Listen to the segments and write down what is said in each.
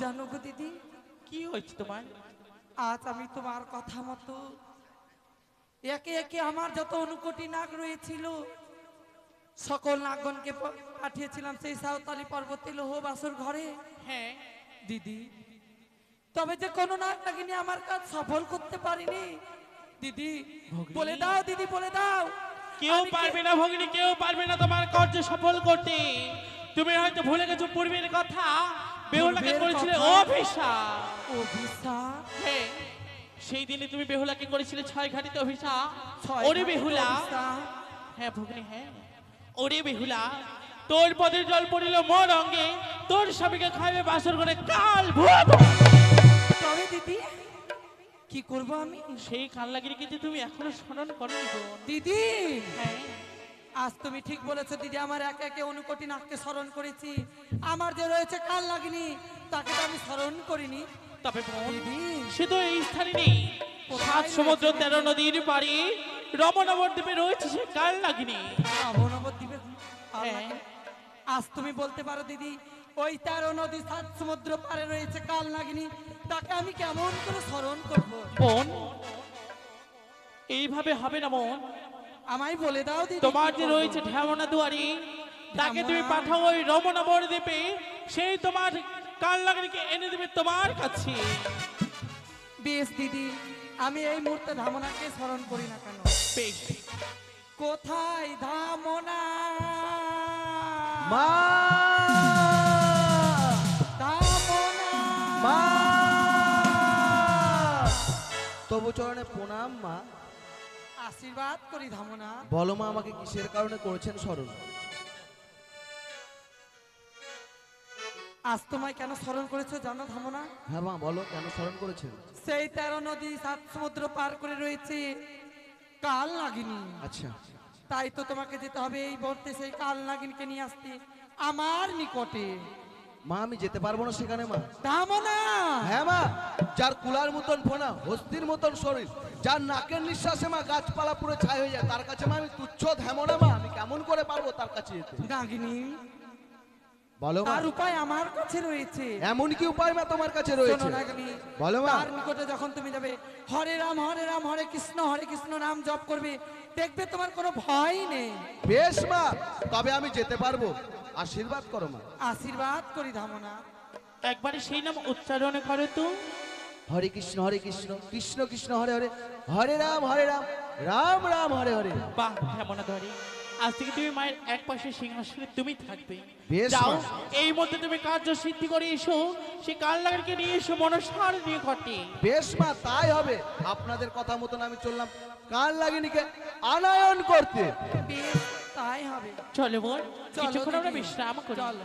জানো গো দিদি? কি হয়েছে তোমার? আজ আমি তোমার কথা মতো একে একে আমার যত অনুকোটি নাগ রয়েছিল সকল নাগগণকে পাঠিয়েছিলাম সেই সাঁওতালি পর্বতে লোহ বাসর ঘরে। হ্যাঁ। দিদি তবে যে কোনো নাগ নাগিনী আমার কাজ সফল করতে পারিনি। দিদি বলে দাও দিদি বলে দাও। কেউ পারবে না ভগিনী কেউ পারবে না তোমার কার্য সফল করতে। তুমি হয়তো ভুলে গেছো পূর্বের কথা। বেহুলাকে করেছিলে? অভিশাপ। অভিশাপ? হ্যাঁ সেই দিনে তুমি বেহুলাকে করেছিলে ছয় ঘাটিতে অভিশাপ। ওরে বেহুলা। হ্যাঁ ভগিনী হ্যাঁ। ওরে বেহুলা তোর পদের জল পড়িল মোর অঙ্গে তোর স্বামীকে খাইবে বাসর করে কাল ভূত। তবে দিদি কি করব আমি? সেই কাল লাগিয়ে কিন্তু তুমি এখনও স্মরণ করো দিদি! হ্যাঁ। আজ তুমি ঠিক বলেছ দিদি আমার একে একে অনুকোটি নাককে স্মরণ করেছি। আমার যে রয়েছে কাল লাগনি তাকে তো আমি স্মরণ করিনি। তবে দিদি। সে তো এই স্থানে নেই। সাত সমুদ্র তেরো নদীর পাড়ি রমনবর দ্বীপে রয়েছে সে কাল লাগিনি। অবনবর দিবে হ্যাঁ। আজ তুমি বলতে পারো দিদি ওই তেরো নদী সাত সমুদ্র পারে রয়েছে কাল নাগিনী তাকে আমি কেমন করে স্মরণ করব? বোন এইভাবে হবে না বোন আমায় বলে দাও দিদি তোমার যে রয়েছে ঢেমনা দুয়ারি তাকে তুমি? পাঠাও ওই রমনবর দ্বীপে সেই তোমার কাল লাগানিকে এনে দেবে তোমার কাছে। বেশ দিদি আমি এই মুহূর্তে ধামনাকে স্মরণ করি না কেন? বেশ। কোথায় ধামনা মা! ধামনা মা! তবু চরণে প্রণাম মা। আশীর্বাদ করি ধামনা। বলো মা আমাকে কিসের কারণে করেছেন স্মরণ? আজ তোমায় কেন স্মরণ করেছ জানো ধামনা? হ্যাঁ মা বলো কেন স্মরণ করেছেন? সেই তেরো নদী সাত সমুদ্র পার করে রয়েছে কাল নাগিনী। আচ্ছা। তাই তো তোমাকে যেতে হবে এই মুহূর্তে সেই কাল নাগিনীকে নিয়ে আসতে আমার নিকটে। মা আমি যেতে পারব না সেখানে মা। ধামনা! হ্যাঁ মা যার কুলার মতন ফোনা হস্তির মতন শরীর যার নাকের নিঃশ্বাসে মা গাছপালা পুরো ছাই হয়ে যায় তার কাছে মা আমি তুচ্ছ ধ্যামনা মা আমি কেমন করে পারব তার কাছে যেতে? নাগিনী বলো তার উপায় আমার কাছে রয়েছে। এমন কি উপায় মা তোমার কাছে শোনো রয়েছে নাগিনী বলো মা। তার নিকটে যখন তুমি যাবে হরে রাম হরে রাম হরে কৃষ্ণ হরে কৃষ্ণ নাম জপ করবে দেখবে তোমার কোনো ভয় নেই। বেশ মা তবে আমি যেতে পারব। আশীর্বাদ করো মা। আশীর্বাদ করি ধামনা একবারে সেই নাম উচ্চারণ করো তো। হরে কৃষ্ণ হরে কৃষ্ণ কৃষ্ণ কৃষ্ণ হরে হরে হরে রাম হরে রাম রাম রাম হরে হরে। বাহ ধরে আজ থেকে তুমি মায়ের এক পাশে সিংহাসনে তুমি থাকবে। যাও এই মধ্যে তুমি কার্য সিদ্ধি করে এসো সে কাল লাগানকে নিয়ে এসো মনসার নিয়ে ঘটে। বেশ মা তাই হবে। আপনাদের কথা মতন আমি চললাম কান লাগিনিকে আনায়ন করতে। বেশ তাই হবে। চলো বোন চলো কিছুক্ষণ আমরা। বিশ্রাম করি। চলো।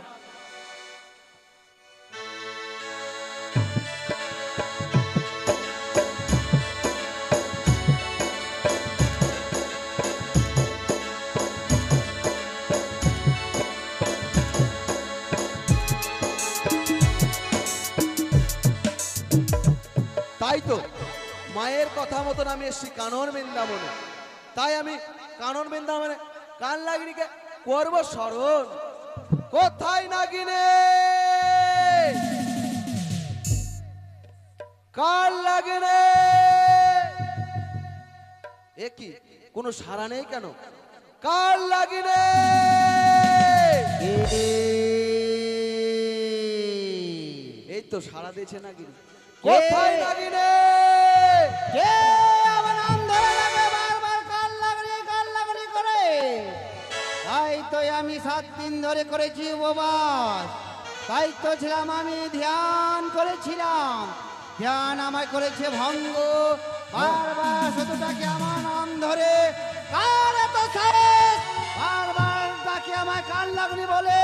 মায়ের কথা মতন আমি এসছি কানন বৃন্দাবনে। তাই আমি কানন বৃন্দাবনে কান লাগিনিকে করব স্মরণ। কোথায় নাগিনে? কাল লাগিনে? এ কি কোনো সারা নেই কেন? কাল লাগিনে? এই তো সারা দিয়েছে নাগিনি। কোথায় নাগিনে? সাত দিন ধরে করেছি উপবাস। তাই তো ছিলাম আমি ধ্যান করেছিলাম। ধ্যান আমায় করেছে ভঙ্গ। বারবার শতটাকে আমার নাম ধরে কার এত সাহস? বারবার তাকে আমায় কাল লাগনি বলে?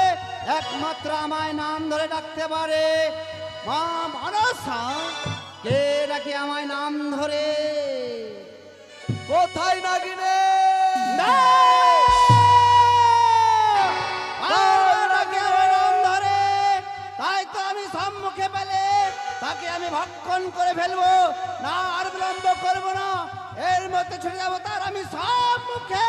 একমাত্র আমায় নাম ধরে ডাকতে পারে। মা মনসা কে ডাকে আমায় নাম ধরে? কোথায় নাগিনে? বারবার তো মুখে পেলে তাকে আমি ভক্ষণ করে ফেলব। না আর বিলম্ব করব না। এর মধ্যে ছুটে যাব তার আমি সম্মুখে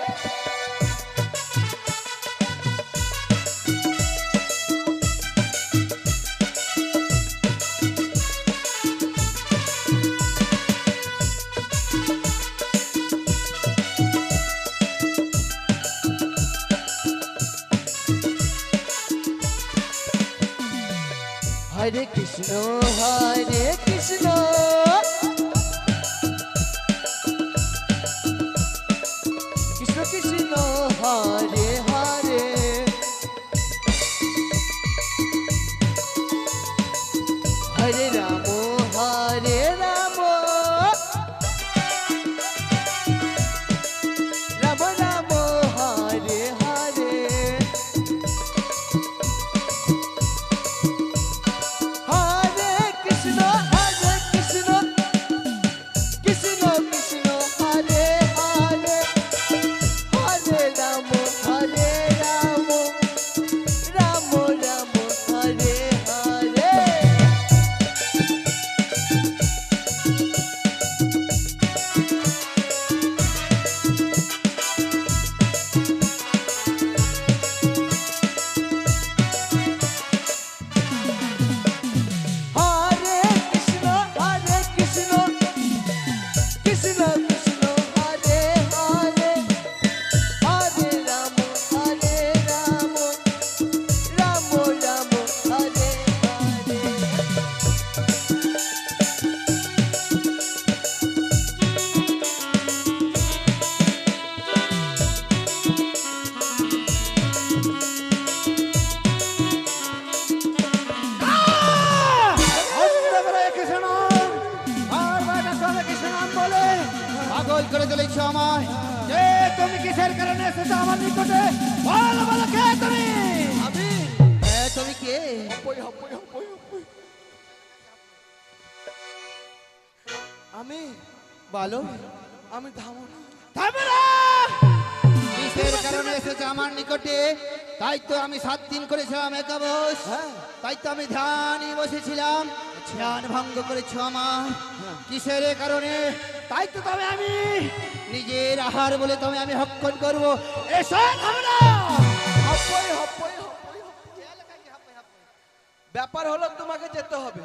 হরে কৃষ্ণ হরে নিকটে তাই তো আমি সাত দিন করেছিলাম একাবশ হ্যাঁ। তাই তো আমি ধ্যানে বসেছিলাম। ধ্যান ভঙ্গ করেছ আমার। কিসের কারণে? তাই তো তবে আমি নিজের আহার বলে তবে আমি হক্ষণ করব। এসো ধামনা হপই হপই হপই ব্যাপার হলো তোমাকে যেতে হবে।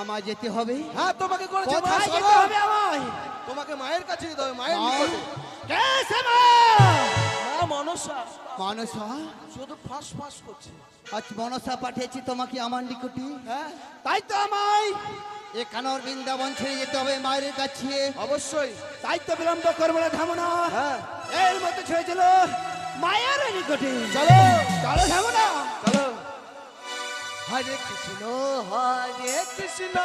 আমার যেতে হবে? হ্যাঁ তোমাকে কোথায় যেতে হবে আমায়? তোমাকে মায়ের কাছে যেতে হবে মায়ের মা? নিকটে। কে সে মা? মা মনসা। মনসা? শুধু ফাঁস ফাঁস করছে। আজ মনসা পাঠিয়েছি তোমাকে আমার নিকটে। হ্যাঁ। তাই তো আমায় বৃন্দাবন ছেড়ে যেতে হবে মায়ের কাছে। অবশ্যই। তাই তো বিলম্ব করব না থামো হ্যাঁ। এর মায়ের নিকটে। চলো। চলো থামো না। চলো। হরে কৃষ্ণ হরে কৃষ্ণ।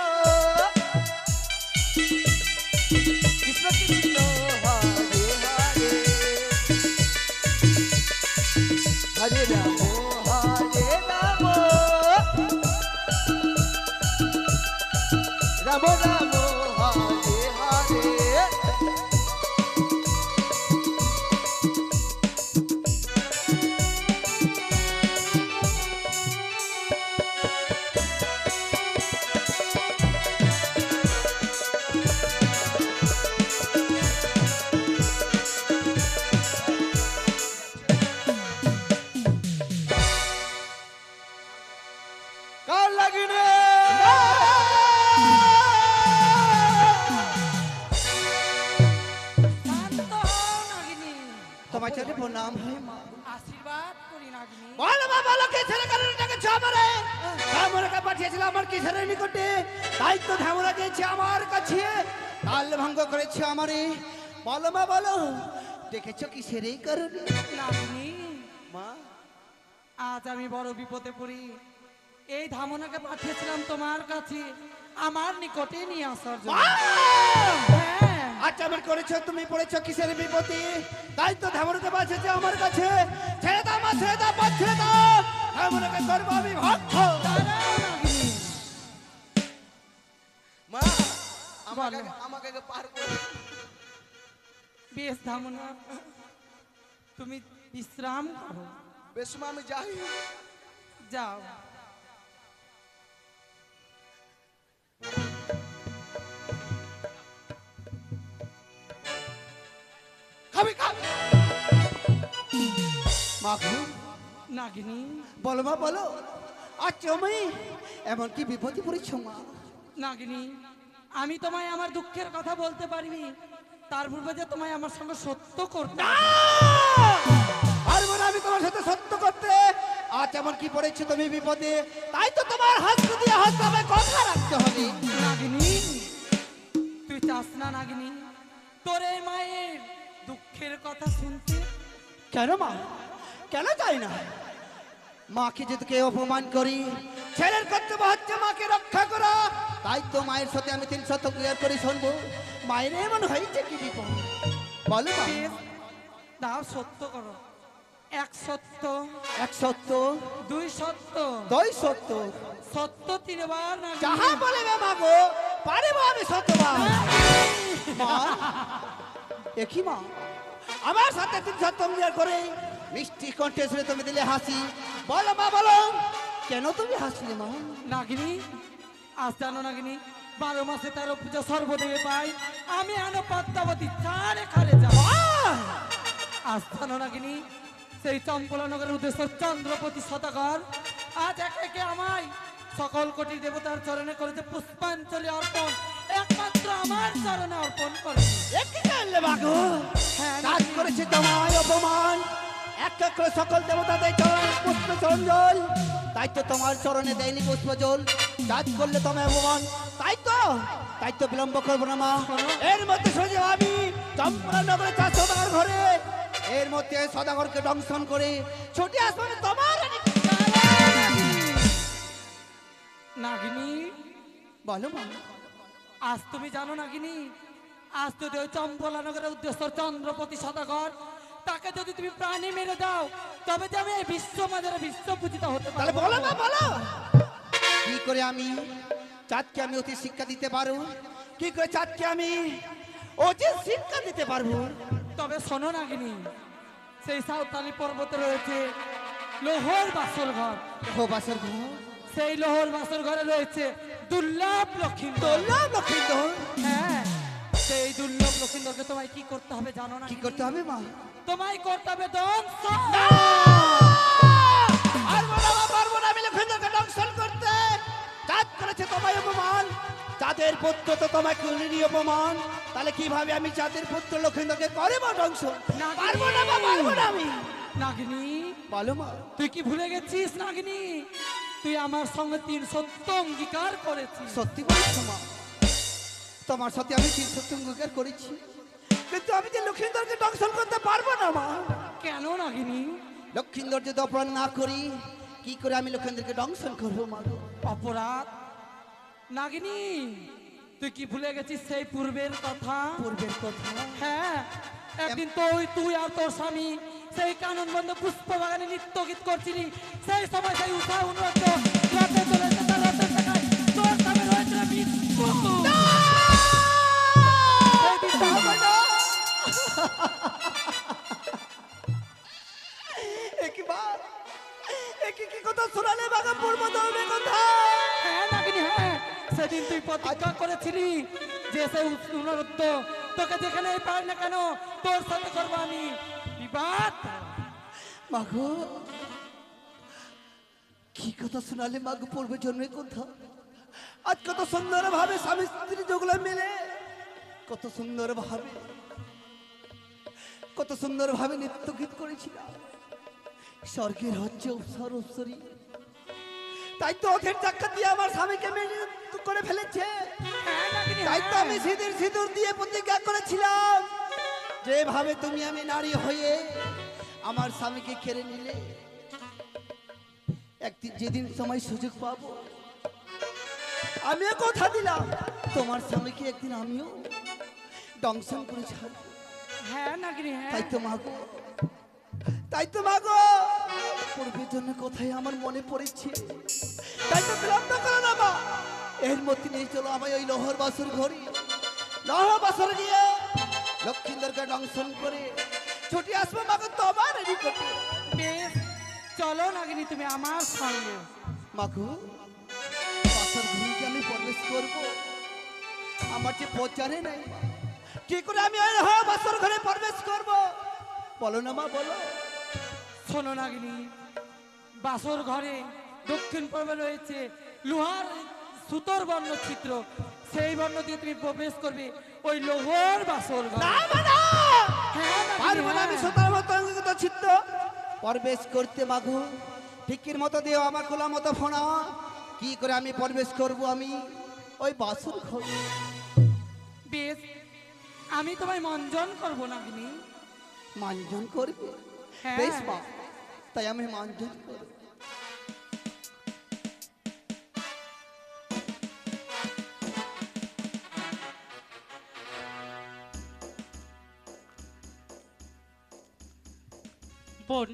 বড় বিপদে পড়ি। এই ধামনাকে পাঠিয়েছিলাম তোমার কাছে আমার নিকটে নিয়ে আসার জন্য। হ্যাঁ। আমার করেছ তুমি পড়েছো কিসের বিপত্তি? তাই তো ধামরাকে বাঁচেছে আমার কাছে। ছেড়ে দাও মা ছেড়ে দাও পথ ছেড়ে দাও। ধামরাকে করব আমি ভক্ত। মা আমাকে আমাকে পার করে বেশ থামো না তুমি বিশ্রাম করো। বেশ আমি যাই যাও। খাবি খাবি। মাগো নাগিনী। বলো মা বলো। আজ তুমি এমন কি বিপদে পড়েছ মা? নাগিনী আমি তোমায় আমার দুঃখের কথা বলতে পারিনি। তার পূর্বে যে তোমায় আমার সঙ্গে সত্য করতে। পারব না আমি তোমার সাথে সত্য করতে। আজ এমন কি পড়েছো তুমি বিপদে? তাই তো তোমার হাত দিয়ে হাত আমায় কথা রাখতে হবে। নাগিনী তুই চাস না নাগিনী? তোর এই মায়ের দুঃখের কথা শুনতে? কেন মা? কেন চাই না? মাকে যদি কেউ অপমান করি ছেলের কর্তব্য হচ্ছে মাকে রক্ষা করা। তাই তো মায়ের সাথে আমি তিন শত ক্লিয়ার করে শুনব। মায়ের এমন হয়েছে কি বিপদ? বলো মা। দাও সত্য করো। এক সত্য এক সত্য দুই সত্য। দুই সত্য। সত্য তিনবার। যাহা বলিবে মাগো পারিব আমি সত্যবার মা একই মা। আমার সাথে তিন সত্য করে। মিষ্টি কণ্ঠে শুনে তুমি দিলে হাসি। বলো মা বলো। কেন তুমি হাসলে মা? নাগিনী আজ জানো নাগিনী বারো মাসে তেরো পূজা সর্বদেবে পাই। আমি আনো পদ্মাবতী চারে খারে যাব আজ জানো নাগিনী সেই চম্পলা নগরের উদ্দেশ্য চন্দ্রপতি শতকর আজ একে একে আমায় সকল কোটি দেবতার চরণে করেছে পুষ্পাঞ্জলি অর্পণ একমাত্র আমার চরণে অর্পণ করে। হ্যাঁ কাজ করেছে তোমায় অপমান। এক এক করে সকল দেবতাদের চরণ পুষ্প চঞ্জল তাই তো তোমার চরণে দেয়নি পুষ্পজল। কাজ করলে তোমায় অপমান। তাই তো তাই তো বিলম্ব করব না মা। এর মধ্যে সোজা আমি চম্পলা নগরে চার সদাগর ঘরে এর মধ্যে সদাগরকে দংশন করে ছুটে আসব আমি তোমার নাগিনী বলো মা আজ তুমি জানো নাগিনী আজ যদি ওই চম্পলা নগরের উদ্দেশ্য চন্দ্রপতি সদাগর তাকে যদি তুমি প্রাণী মেরে দাও তবে যে আমি এই বিশ্ব মাঝারে বিশ্ব পূজিত হতে তাহলে পারব বলো মা বলো। কি করে আমি চাঁদকে আমি অতি শিক্ষা দিতে পারব? কি করে চাঁদকে আমি অতি শিক্ষা দিতে পারব? তবে শোনো নাগিনী সেই সাঁওতালি পর্বতে রয়েছে লোহর বাসর ঘর। ও বাসর ঘর? সেই লোহর বাসর ঘরে রয়েছে দুর্লভ লক্ষিন্দর। দুর্লভ লক্ষিন্দর? হ্যাঁ সেই দুর্লভ লক্ষিন্দরকে তোমায় কি করতে হবে জানো না কি করতে হবে মা? তোমায় করতে হবে দংশ পারব না মা, পারব না আমি লক্ষিন্দরকে দংশন করতে। চাঁদ করেছে তোমায় অপমান। চাঁদের পুত্র তো তোমায় করিনি অপমান। তাহলে কীভাবে আমি চাঁদের পুত্র লক্ষিন্দরকে করব দংশন নাগিনী। পারব না মা পারব না আমি। নাগিনী। বলো মা। তুই কি ভুলে গেছিস নাগিনী? তুই আমার সঙ্গে তিন সত্য অঙ্গীকার করেছিস। সত্যি বলছো মা। তোমার সাথে আমি তিন সত্য অঙ্গীকার করেছি। কিন্তু আমি যে লক্ষিন্দরকে দংশন করতে পারব না মা। কেন নাগিনী? লক্ষিন্দর যদি অপরাধ না করি কি করে আমি লক্ষিন্দরকে দংশন করব মা? অপরাধ? নাগিনী তুই কি ভুলে গেছিস সেই পূর্বের কথা? পূর্বের কথা? হ্যাঁ একদিন তুই তুই আর তোর স্বামী সেই কানন বন্ধ পুষ্প বাগানে নৃত্য গীত করছিলি। সেই সময় সেই উষা উন্নত রাতে কথা শোনালে মাগো পূর্ব জন্মের কথা আজ কত সুন্দর ভাবে স্বামী স্ত্রী যেগুলো মিলে, কত সুন্দর ভাবে কত সুন্দর ভাবে নৃত্য গীত করেছিলাম। স্বর্গের হচ্ছে উপসর উপসরি তাই তো ওদের চাক্কা দিয়ে আমার স্বামীকে করে ফেলেছে। তাই তো। আমি সিঁদুর সিঁদুর দিয়ে প্রতিজ্ঞা করেছিলাম যেভাবে তুমি আমি নারী হয়ে আমার স্বামীকে কেড়ে নিলে একদিন যেদিন সময় সুযোগ পাবো আমিও কথা দিলাম। তোমার স্বামীকে একদিন আমিও দংশন করে ছাড়বো। হ্যাঁ নাগিনী হ্যাঁ। তাই তো মাগো তাই তো মাগো পূর্বের জন্য কথাই আমার মনে পড়েছে। তাই তো বিলম্ব করো না মা। এর মধ্যে নিয়ে চলো আমায় ওই লোহর বাসুর ঘরে। লহ বছর গিয়ে লক্ষ্মীন্দরকে দংশন করে ছুটি আসব মাকে তোমার বেশ চলো নাগিনী তুমি আমার সঙ্গে মাগু বছর ঘুরিকে আমি প্রবেশ করব। আমার যে পচারে নাই। কি করে আমি বছর ঘরে প্রবেশ করব? বলো না মা বলো। শোনো নাগিনী বাসর ঘরে দক্ষিণ পূর্বে রয়েছে লোহার সুতোর বর্ণ চিত্র সেই বর্ণ দিয়ে তুমি প্রবেশ করবে ওই লোহার বাসর ঘর। হ্যাঁ, আমি হ্যাঁ। সতার মতো চিত্ত প্রবেশ করতে মাগু ঠিকির মতো দিও আমার খোলা মতো ফোনা কি করে আমি প্রবেশ করব আমি? ওই বাসুর খোলা। বেশ আমি তোমায় মঞ্জন করব না মঞ্জন করবে? হ্যাঁ। বেশ বাপ তাই আমি মঞ্জন করব। বোন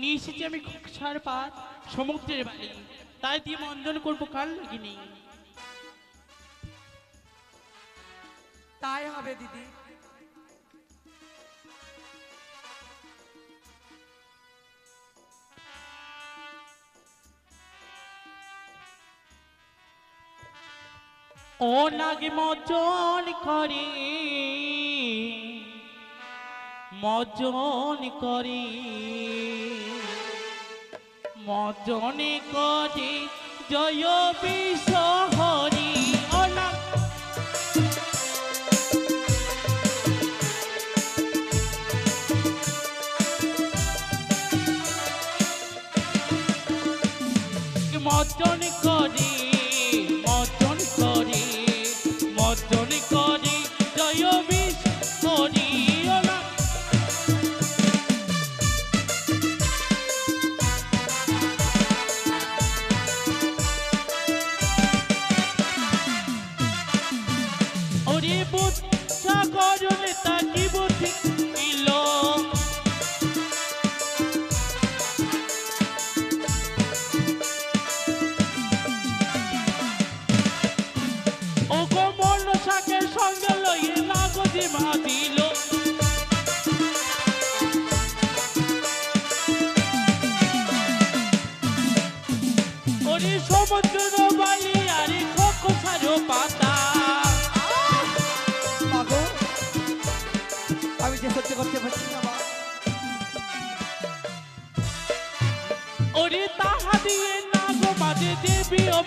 নিয়ে এসেছি আমি খোকসার পাত সমুদ্রের বাড়ি। তাই দিয়ে মঞ্জন করব কাল লাগিনি তাই হবে দিদি। ও নাগে মজন করে মজন করে। মজনে করে জয় না। মজন করে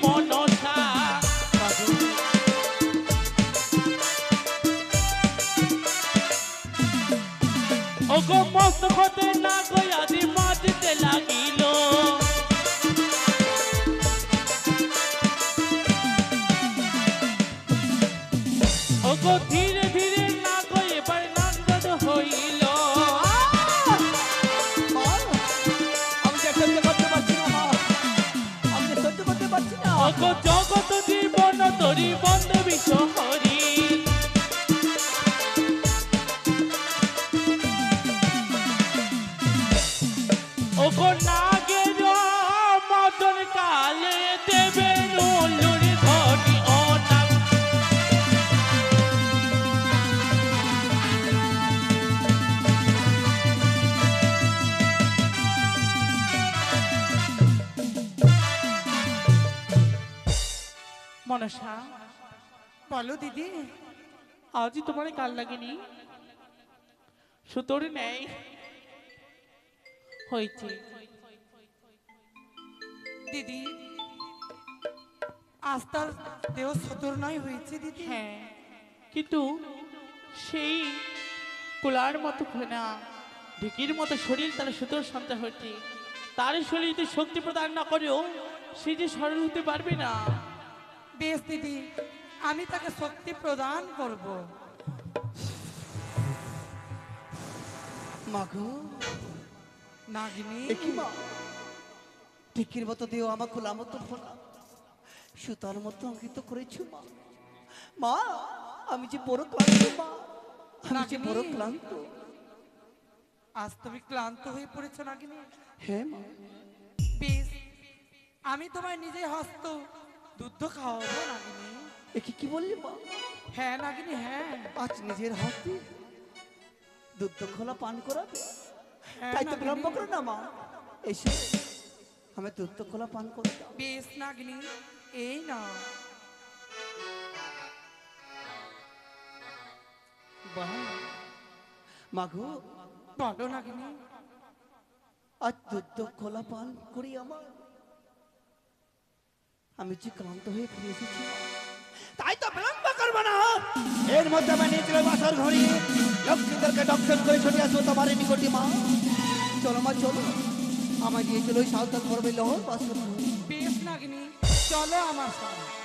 দেবী ও জগত জীবন তরি বন্ধ বিষ হরি মনসা। বলো দিদি। আজই তোমার কাল লাগেনি। সুতোর নেই হয়েছে দিদি আজ তার দেহ সতর নয় হয়েছে দিদি। হ্যাঁ কিন্তু সেই কোলার মতো না ঢেকির মতো শরীর তার সুতোর সন্তান হচ্ছে তার শরীর যদি শক্তি প্রদান না করেও সে যে সরল হতে পারবে না। দিদি আমি তাকে শক্তি প্রদান করব। মাগো নাগিনী ঠিকির মতো দিও আমার খোলা মতো ফোনা সুতার মতো অঙ্কিত করেছ মা। মা আমি যে বড় ক্লান্ত মা। আমি যে বড় ক্লান্ত। আজ তুমি ক্লান্ত হয়ে পড়েছো নাগিনী। হ্যাঁ মা। বেশ আমি তোমায় নিজে হস্ত। দুধ খাওয়াবো নাগিনী? একে কি বললি মা হ্যাঁ নাগিনী হ্যাঁ। আজ নিজের হাতে দুধ খোলা পান করাবে? হ্যাঁ, তাই তো বিলম্ব করো না মা। এসে আমি দুধ খোলা পান করে দাও। বেশ নাগিনী এই না বাহ। মাগো বলো নাগিনী। আজ দুধ খোলা পান করি আমার। আমি যে ক্লান্ত হয়ে ফিরে এসেছি। তাই তো বিলম্ব করব না। এর মধ্যে আমি নিয়েছিল বাসর ঘড়ি লক্ষ্মীদেরকে ডক্টর করে ছুটে আসব তোমার নিকটি মা। চলো মা চলো। আমায় দিয়ে চলো ওই সাঁওতাল পর্বে লহর বাসর ঘরে বেশ নাগিনি চলো আমার সাথে